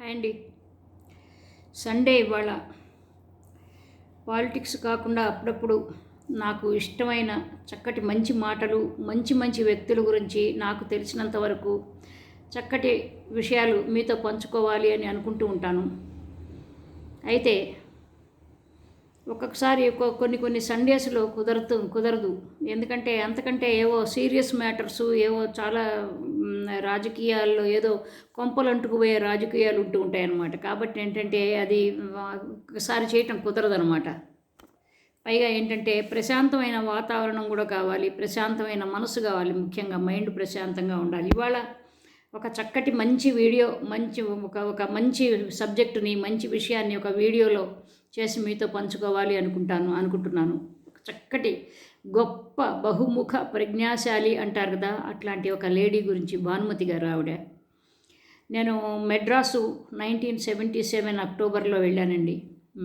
Hi అండి. Sunday ఇవాళ politics కాకుండా అప్పుడప్పుడు నాకు ఇష్టమైన చక్కటి మంచి మాటలు మంచి మంచి వ్యక్తుల గురించి నాకు తెలిసినంత వరకు చక్కటి విషయాలు మీతో పంచుకోవాలి అని అనుకుంటూ ఉంటాను. అయితే ఒక్కొక్కసారి కొన్ని కొన్ని సండేస్లో కుదరదు కుదరదు. ఎందుకంటే అంతకంటే ఏవో సీరియస్ మ్యాటర్స్ ఏవో చాలా రాజకీయాల్లో ఏదో కొంపలు అంటుకుపోయే రాజకీయాలు ఉంటూ ఉంటాయన్నమాట. కాబట్టి ఏంటంటే అది ఒకసారి చేయటం కుదరదనమాట పైగా ఏంటంటే ప్రశాంతమైన వాతావరణం కూడా కావాలి ప్రశాంతమైన మనసు కావాలి ముఖ్యంగా మైండ్ ప్రశాంతంగా ఉండాలి. ఇవాళ ఒక చక్కటి మంచి వీడియో మంచి ఒక ఒక మంచి సబ్జెక్టుని మంచి విషయాన్ని ఒక వీడియోలో చేసి మీతో పంచుకోవాలి అనుకుంటాను అనుకుంటున్నాను. చక్కటి గొప్ప బహుముఖ ప్రజ్ఞాశాలి అంటారు కదా అట్లాంటి ఒక లేడీ గురించి భానుమతి గారు ఆవిడ. నేను మెడ్రాసు నైన్టీన్ సెవెంటీ సెవెన్ అక్టోబర్లో వెళ్ళానండి.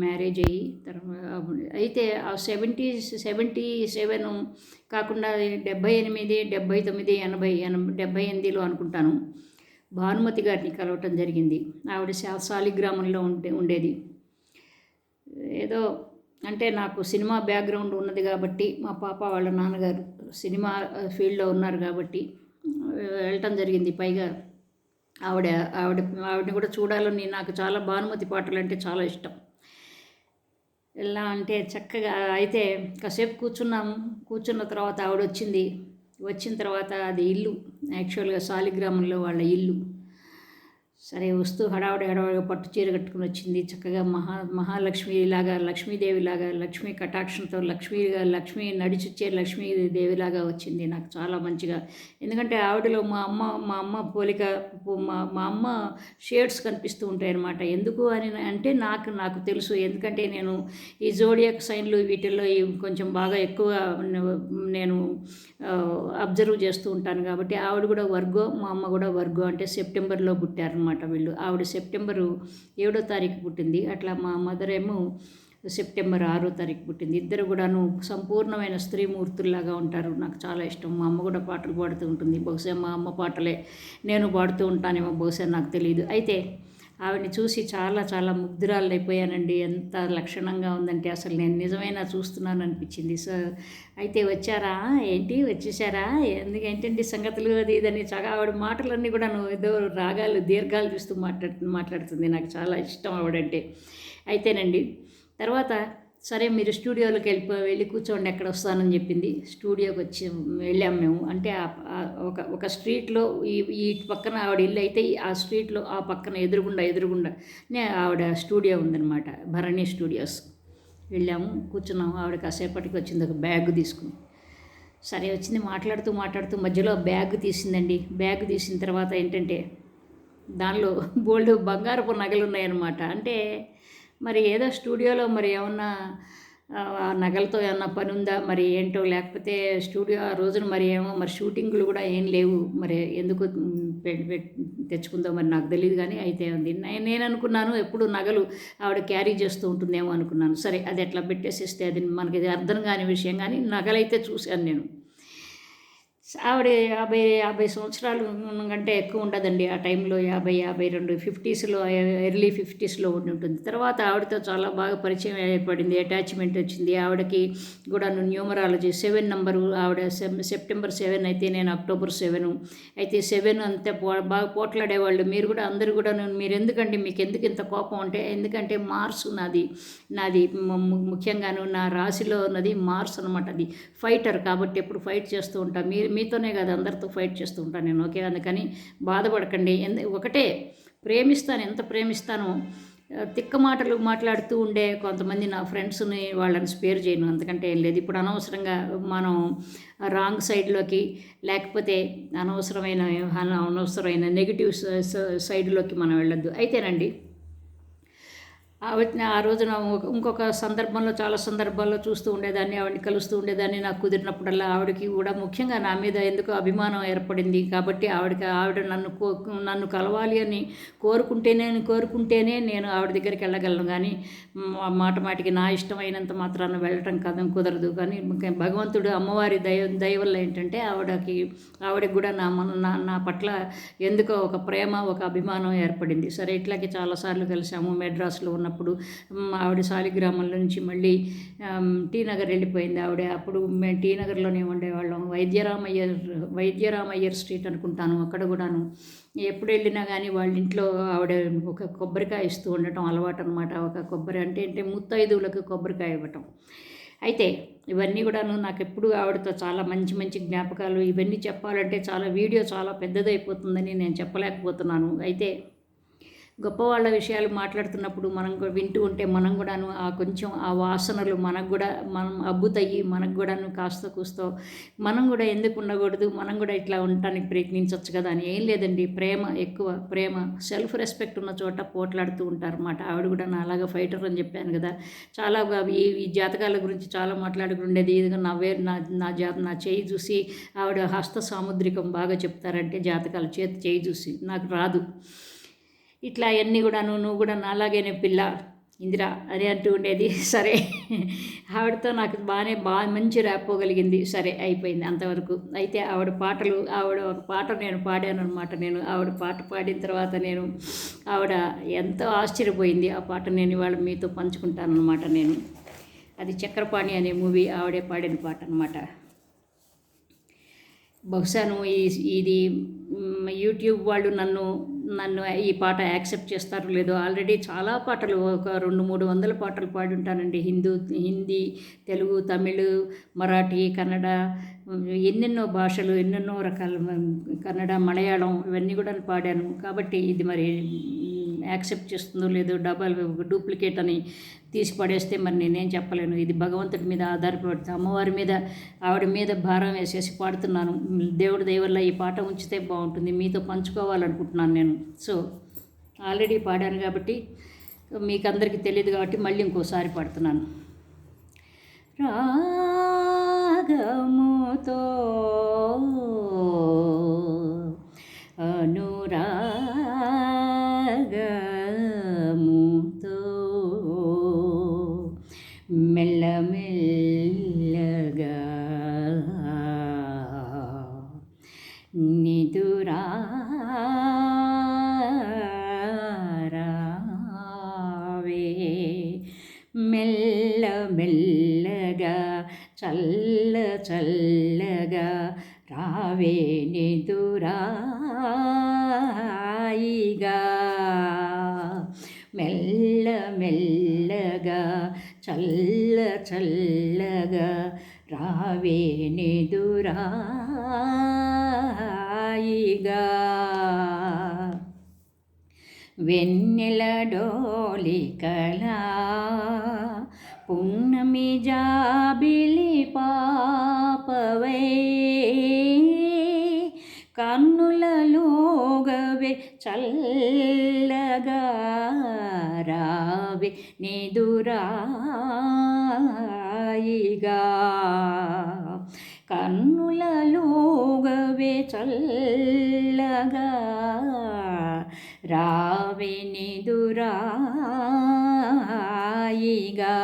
మ్యారేజ్ అయ్యి తర్వాత అయితే ఆ సెవెంటీ సెవెంటీ సెవెన్ కాకుండా డెబ్బై ఎనిమిది డెబ్బై తొమ్మిది ఎనభై ఎనభై డెబ్బై ఎనిమిదిలో అనుకుంటాను. భానుమతి గారిని కలవటం జరిగింది. ఆవిడ శాలిగ్రామంలో ఉండే ఉండేది. ఏదో అంటే నాకు సినిమా బ్యాక్గ్రౌండ్ ఉన్నది కాబట్టి మా పాప వాళ్ళ నాన్నగారు సినిమా ఫీల్డ్లో ఉన్నారు కాబట్టి వెళ్ళటం జరిగింది పైగా. ఆవిడ ఆవిడ ఆవిడని కూడా చూడాలని నాకు చాలా భానుమతి పాటలు అంటే చాలా ఇష్టం. ఎలా అంటే చక్కగా అయితే కాసేపు కూర్చున్నాము. కూర్చున్న తర్వాత ఆవిడ వచ్చింది వచ్చిన తర్వాత అది ఇల్లు. యాక్చువల్గా సాలిగ్రామంలో వాళ్ళ ఇల్లు. సరే వస్తూ హడావుడి హడావుడిగా పట్టు చీర కట్టుకుని వచ్చింది. చక్కగా మహా మహాలక్ష్మిలాగా లక్ష్మీదేవిలాగా లక్ష్మీ కటాక్షంతో లక్ష్మీగా లక్ష్మి నడిచొచ్చే లక్ష్మీదేవిలాగా వచ్చింది. నాకు చాలా మంచిగా. ఎందుకంటే ఆవిడలో మా అమ్మ మా అమ్మ పోలిక మా మా అమ్మ షేడ్స్ కనిపిస్తూ ఉంటాయన్నమాట. ఎందుకు అని అంటే నాకు నాకు తెలుసు. ఎందుకంటే నేను ఈ జోడియాక్ సైన్లు వీటిల్లో కొంచెం బాగా ఎక్కువ నేను అబ్జర్వ్ చేస్తూ ఉంటాను కాబట్టి ఆవిడ కూడా వర్గో మా అమ్మ కూడా వర్గో అంటే సెప్టెంబర్లో పుట్టారనమాట వీళ్ళు. ఆవిడ సెప్టెంబరు ఏడో తారీఖు పుట్టింది అట్లా మా మదర్ ఏమో సెప్టెంబర్ ఆరో తారీఖు పుట్టింది. ఇద్దరు కూడాను సంపూర్ణమైన స్త్రీమూర్తుల్లాగా ఉంటారు నాకు చాలా ఇష్టం. మా అమ్మ కూడా పాటలు పాడుతూ ఉంటుంది బహుశా మా అమ్మ పాటలే నేను పాడుతూ ఉంటానేమో బహుశా నాకు తెలియదు అయితే ఆవిడని చూసి చాలా చాలా ముగ్ధురాలైపోయానండి. ఎంత లక్షణంగా ఉందంటే అసలు నేను నిజమైనా చూస్తున్నాను అనిపించింది. సో అయితే వచ్చారా? ఏంటి? వచ్చేసారా? ఎందుకు ఏంటండి సంగతులు? అది ఇదని చాలా ఆవిడ మాటలన్నీ కూడా నువ్వు ఏదో రాగాలు దీర్ఘాలు చూస్తూ మాట్లాడు మాట్లాడుతుంది. నాకు చాలా ఇష్టం ఆవిడంటే. అయితేనండి తర్వాత సరే మీరు స్టూడియోలోకి వెళ్ళిపో వెళ్ళి కూర్చోండి ఎక్కడ వస్తానని చెప్పింది. స్టూడియోకి వచ్చి వెళ్ళాం మేము. అంటే ఒక ఒక స్ట్రీట్లో ఈ ఈ పక్కన ఆవిడ ఇల్లు అయితే ఆ స్ట్రీట్లో ఆ పక్కన ఎదురుగుండా ఎదురుగుండా నే ఆవిడ స్టూడియో ఉందన్నమాట భరణి స్టూడియోస్. వెళ్ళాము కూర్చున్నాము. ఆవిడ కాసేపటికి వచ్చింది ఒక బ్యాగ్ తీసుకుని సరే వచ్చింది. మాట్లాడుతూ మాట్లాడుతూ మధ్యలో బ్యాగ్ తీసిందండి. బ్యాగ్ తీసిన తర్వాత ఏంటంటే దానిలో బోల్డ్ బంగారపు నగలు ఉన్నాయన్నమాట అంటే మరి ఏదో స్టూడియోలో మరి ఏమన్నా ఆ, నగలతో ఏమన్నా పని ఉందా? మరి ఏంటో లేకపోతే స్టూడియో ఆ రోజున మరి ఏమో మరి షూటింగ్లు కూడా ఏం లేవు. మరి ఎందుకు పె- తెచ్చుకుందో మరి నాకు తెలియదు కానీ అయితే ఉంది. నేను అనుకున్నాను ఎప్పుడు నగలు ఆవిడ క్యారీ చేస్తూ ఉంటుందేమో అనుకున్నాను. సరే అది ఎట్లా పెట్టేసిస్తే అది మనకి అర్థం కాని విషయం కానీ నగలైతే చూశాను నేను. ఆవిడ యాభై యాభై సంవత్సరాలు కంటే ఎక్కువ ఉండదండి. ఆ టైంలో యాభై యాభై రెండు ఫిఫ్టీస్లో ఎర్లీ ఫిఫ్టీస్లో ఉండి ఉంటుంది. తర్వాత ఆవిడతో చాలా బాగా పరిచయం ఏర్పడింది. అటాచ్మెంట్ వచ్చింది. ఆవిడకి కూడా న్యూమరాలజీ సెవెన్ నెంబరు ఆవిడ సెప్టెంబర్ సెవెన్ అయితే నేను అక్టోబర్ సెవెన్. అయితే సెవెన్ అంతా పో బాగా పోట్లాడేవాళ్ళు. మీరు కూడా అందరూ కూడా మీరు ఎందుకండి మీకు ఎందుకు ఇంత కోపం అంటే ఎందుకంటే మార్స్ నాది నాది ముఖ్యంగాను నా రాశిలో ఉన్నది మార్స్ అనమాట అది. ఫైటర్ కాబట్టి ఎప్పుడు ఫైట్ చేస్తూ ఉంటా. మీరు మీతోనే కాదు అందరితో ఫైట్ చేస్తూ ఉంటాను నేను. ఓకే అందుకని బాధపడకండి. ఎందు ఒకటే ప్రేమిస్తాను. ఎంత ప్రేమిస్తానో తిక్క మాటలు మాట్లాడుతూ ఉండే కొంతమంది నా ఫ్రెండ్స్ని వాళ్ళని స్పేర్ చేయను. ఎందుకంటే ఏం లేదు. ఇప్పుడు అనవసరంగా మనం రాంగ్ సైడ్లోకి లేకపోతే అనవసరమైన అనవసరమైన నెగిటివ్ సైడ్లోకి మనం వెళ్ళొద్దు. అయితేనండి ఆవిడ ఆ రోజున ఇంకొక సందర్భంలో చాలా సందర్భాల్లో చూస్తూ ఉండేదాన్ని ఆవిడని కలుస్తూ ఉండేదాన్ని. నాకు కుదిరినప్పుడల్లా ఆవిడకి కూడా ముఖ్యంగా నా మీద ఎందుకో అభిమానం ఏర్పడింది. కాబట్టి ఆవిడకి ఆవిడ నన్ను కో నన్ను కలవాలి అని కోరుకుంటేనే కోరుకుంటేనే నేను ఆవిడ దగ్గరికి వెళ్ళగలను. కానీ మాట మాటికి నా ఇష్టమైనంత మాత్రాన వెళ్ళటం కదా కుదరదు. కానీ భగవంతుడు అమ్మవారి దయ దయ వల్ల ఏంటంటే ఆవిడకి ఆవిడకి కూడా నా మన నా నా పట్ల ఎందుకో ఒక ప్రేమ ఒక అభిమానం ఏర్పడింది. సరే ఇట్లాగే చాలాసార్లు కలిసాము మెడ్రాస్లో ఉన్నప్పుడు ఆవిడ సాలిగ్రామం నుంచి మళ్ళీ టీ నగర్ వెళ్ళిపోయింది ఆవిడ. అప్పుడు మేము టీ నగర్లోనే ఉండేవాళ్ళం. వైద్యరామయ్యర్ వైద్యరామయ్యర్ స్ట్రీట్ అనుకుంటాను అక్కడ కూడాను. ఎప్పుడు వెళ్ళినా కానీ వాళ్ళ ఇంట్లో ఆవిడ ఒక కొబ్బరికాయ ఇస్తూ ఉండటం అలవాటు అనమాట ఒక కొబ్బరి అంటే అంటే ముత్తైదువులకు కొబ్బరికాయ ఇవ్వటం. అయితే ఇవన్నీ కూడాను నాకు ఎప్పుడు ఆవిడతో చాలా మంచి మంచి జ్ఞాపకాలు. ఇవన్నీ చెప్పాలంటే చాలా వీడియో చాలా పెద్దదైపోతుందని నేను చెప్పలేకపోతున్నాను. అయితే గొప్పవాళ్ళ విషయాలు మాట్లాడుతున్నప్పుడు మనం వింటూ ఉంటే మనం కూడాను ఆ కొంచెం ఆ వాసనలు మనకు కూడా మనం అబ్బుతాయి మనకు కూడాను కాస్త కూస్తో మనం కూడా ఎందుకు ఉండకూడదు మనం కూడా ఇట్లా ఉండటానికి ప్రయత్నించవచ్చు కదా అని. ఏం లేదండి ప్రేమ ఎక్కువ ప్రేమ సెల్ఫ్ రెస్పెక్ట్ ఉన్న చోట పోట్లాడుతూ ఉంటారు అన్నమాట ఆవిడ కూడా నా అలాగా ఫైటర్ అని చెప్పాను కదా. చాలా ఈ ఈ జాతకాల గురించి చాలా మాట్లాడుకుండేది. ఇదిగా నా వేరు నా నా జా నా చేయి చూసి ఆవిడ హస్త సాముద్రికం బాగా చెప్తారంటే జాతకాలు చేతి చేయి చూసి. నాకు రాదు. ఇట్లా అన్నీ కూడా నువ్వు నువ్వు కూడా నాలాగేనే పిల్ల. ఇందిరా అని అంటూ ఉండేది సరే. ఆవిడతో నాకు బాగానే బాగా మంచి రాపోగలిగింది సరే అయిపోయింది అంతవరకు. అయితే ఆవిడ పాటలు ఆవిడ ఒక పాట నేను పాడాను అనమాట నేను ఆవిడ పాట పాడిన తర్వాత నేను ఆవిడ ఎంతో ఆశ్చర్యపోయింది. ఆ పాట నేను ఇవాళ మీతో పంచుకుంటాను అనమాట నేను. అది చక్రపాణి అనే మూవీ ఆవిడే పాడిన పాట అనమాట బహుశాను ఈ ఇది యూట్యూబ్ వాళ్ళు నన్ను నన్ను ఈ పాట యాక్సెప్ట్ చేస్తారో లేదో ఆల్రెడీ చాలా పాటలు ఒక రెండు మూడు వందల పాటలు పాడి ఉంటానండి. హిందూ హిందీ తెలుగు తమిళ్ మరాఠీ కన్నడ ఎన్నెన్నో భాషలు ఎన్నెన్నో రకాల కన్నడ మలయాళం ఇవన్నీ కూడా పాడాను. కాబట్టి ఇది మరి యాక్సెప్ట్ చేస్తుందో లేదో డబల్ డూప్లికేట్ అని తీసి పడేస్తే మరి నేనేం చెప్పలేను. ఇది భగవంతుడి మీద ఆధారపడి అమ్మవారి మీద ఆవిడ మీద భారం వేసేసి పాడుతున్నాను. దేవుడి దేవుళ్ళ ఈ పాట ఉంచితే బాగుంటుంది. మీతో పంచుకోవాలనుకుంటున్నాను నేను. సో ఆల్రెడీ పాడాను కాబట్టి మీకు అందరికీ తెలియదు కాబట్టి మళ్ళీ ఇంకోసారి పాడుతున్నాను. రాగముతో మెల్లమెల్లగా నిదురా రావే. మెల్ల మెల్లగా చల్ల చల్లగా రావే నిదురాయిగా మెల్ల మెల్ల చల్ల చల్లగా రావే నిదురాయిగా వెన్నెల డోలికలా పున్నమి జాబిలి పాపవై. కన్నులలోగవే చల్ల నిదురాయిగా. కన్నులలోగవే చల్లగా. రావే నిదురాయిగా.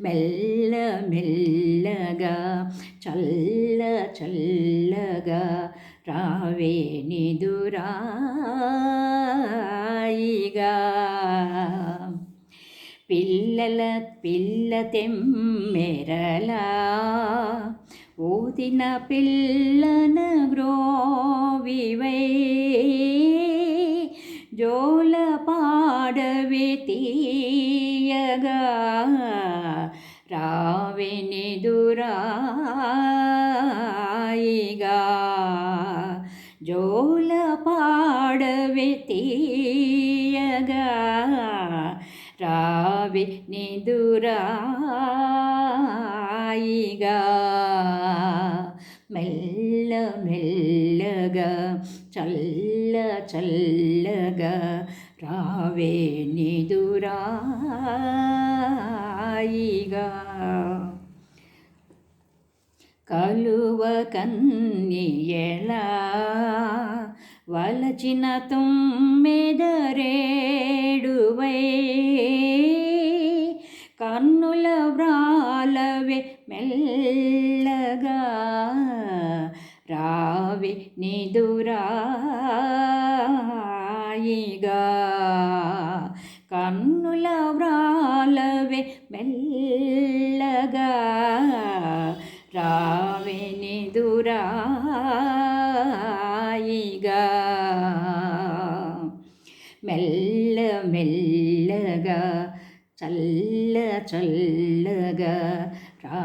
మెల్ల మెల్లగా చల్ల చల్లగా. రావే నిదురా పిల్లల పిల్ల తెమ్మెరలా. ఊదిన పిల్లన గ్రోవివై. జోల పాడవే తీయగా. రావెనెదురాయిగా. జోల పాడవే తీయగా. రా రావే నిదురాయిగా. మెల్ల మెల్లగా చల్ల చల్లగా రావే నిదురాయిగా. కలువ కన్యలా వలచిన తుమ్మెదరేడువై కన్నుల వ్రాలవే మెల్లగా రావి నిదురాయిగా కన్నుల వ్రాలవే మెల్ల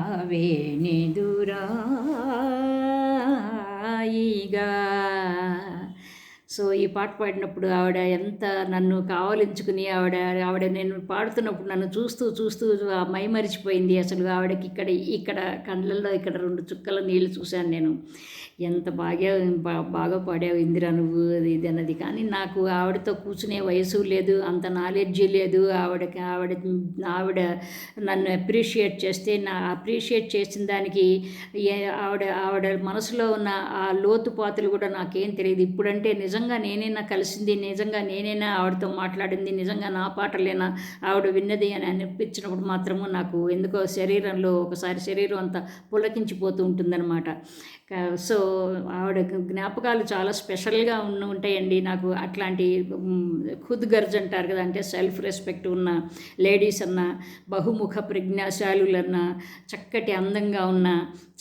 రావే నిదురాయిగా సో ఈ పాట పాడినప్పుడు ఆవిడ ఎంత నన్ను కావలించుకుని ఆవిడ ఆవిడ నేను పాడుతున్నప్పుడు నన్ను చూస్తూ చూస్తూ మైమరిచిపోయింది మై మరిచిపోయింది అసలు. ఆవిడకి ఇక్కడ ఇక్కడ కళ్ళల్లో ఇక్కడ రెండు చుక్కల నీళ్ళు చూశాను నేను. ఎంత బాగా బాగా పాడావు ఇందిరా నువ్వు అది ఇది అన్నది. కానీ నాకు ఆవిడతో కూర్చునే వయసు లేదు అంత నాలెడ్జ్ లేదు. ఆవిడకి ఆవిడ ఆవిడ నన్ను అప్రిషియేట్ చేస్తే నా అప్రిషియేట్ చేసిన దానికి ఆవిడ ఆవిడ మనసులో ఉన్న ఆ లోతుపాతులు కూడా నాకేం తెలియదు. ఇప్పుడంటే నిజంగా నేనైనా కలిసింది నిజంగా నేనైనా ఆవిడతో మాట్లాడింది నిజంగా నా పాటలేనా ఆవిడ విన్నది అని అనిపించినప్పుడు మాత్రము నాకు ఎందుకో శరీరంలో ఒకసారి శరీరం అంతా పులకించిపోతూ ఉంటుందన్నమాట. సో ఆవిడ జ్ఞాపకాలు చాలా స్పెషల్గా ఉన్న ఉంటాయండి. నాకు అట్లాంటి ఖుద్ గర్జ్ అంటారు కదా అంటే సెల్ఫ్ రెస్పెక్ట్ ఉన్న లేడీస్ అన్న బహుముఖ ప్రజ్ఞాశాలులన్న చక్కటి అందంగా ఉన్న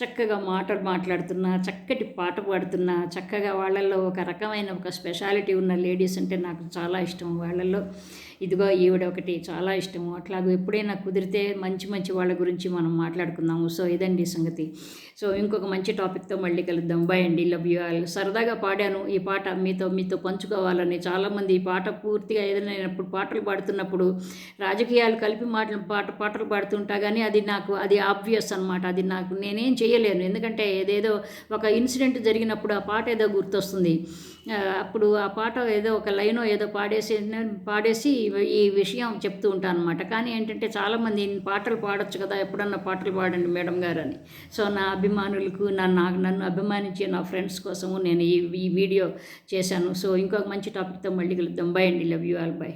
చక్కగా మాటలు మాట్లాడుతున్న చక్కటి పాట పాడుతున్న చక్కగా వాళ్ళల్లో ఒక రకమైన ఒక స్పెషాలిటీ ఉన్న లేడీస్ అంటే నాకు చాలా ఇష్టం. వాళ్ళల్లో ఇదిగో ఈవిడ ఒకటి చాలా ఇష్టము. అట్లాగూ ఎప్పుడైనా కుదిరితే మంచి మంచి వాళ్ళ గురించి మనం మాట్లాడుకుందాము. సో ఇదండి సంగతి. సో ఇంకొక మంచి టాపిక్తో మళ్ళీ కలుద్దాం. బై అండి. లవ్ యూ ఆల్ సరదాగా పాడాను ఈ పాట మీతో మీతో పంచుకోవాలని చాలామంది ఈ పాట పూర్తిగా ఏదైనప్పుడు పాటలు పాడుతున్నప్పుడు రాజకీయాలు కలిపి మాటలు పాట పాటలు పాడుతుంటా కానీ అది నాకు అది ఆబ్వియస్ అనమాట అది నాకు నేనేం చేయలేను. ఎందుకంటే ఏదేదో ఒక ఇన్సిడెంట్ జరిగినప్పుడు ఆ పాట ఏదో గుర్తొస్తుంది. ఆ, అప్పుడు ఆ పాట ఏదో ఒక లైనో ఏదో పాడేసి పాడేసి ఈ విషయం చెప్తూ ఉంటాను అనమాట కానీ ఏంటంటే చాలామంది పాటలు పాడొచ్చు కదా ఎప్పుడన్నా పాటలు పాడండి మేడం గారు అని సో నా అభిమానులకు నా నన్ను అభిమానించే నా ఫ్రెండ్స్ కోసము నేను ఈ ఈ వీడియో చేశాను. సో ఇంకొక మంచి టాపిక్తో మళ్ళీ కలుద్దాం. బై అండి. Love you all. బై.